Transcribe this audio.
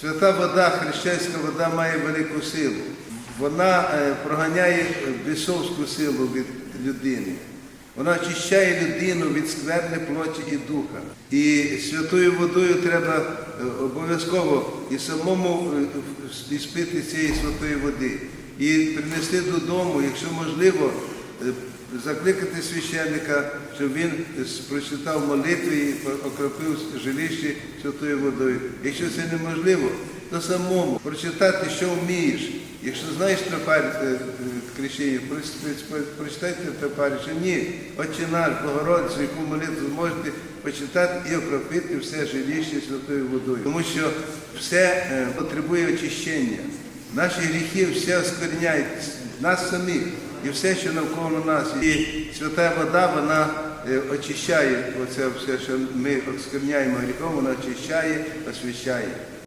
Свята вода, хрещенська вода має велику силу. Вона е, проганяє бісовську силу від людини. Вона очищає людину від скверни плоті і духа. І святою водою треба е, обов'язково і самому е, спити цієї святої води. І принести додому, якщо можливо, е, закликати священника, щоб він е, прочитав молитви і окропив жилище святою водою. Якщо це неможливо, то самому прочитати, що вмієш. Якщо знаєш тропарь е, е, крещення, прочитайте тропарі, що ні, Отче наш, Богородицю, яку молитву зможете почитати і окропити все жилище святою водою. Тому що все е, потребує очищення. Наші гріхи все оскверняють нас самих і все, що навколо нас. І свята вода, вона е, очищає оце все, що ми оскверняємо гріхом, вона очищає, освящає.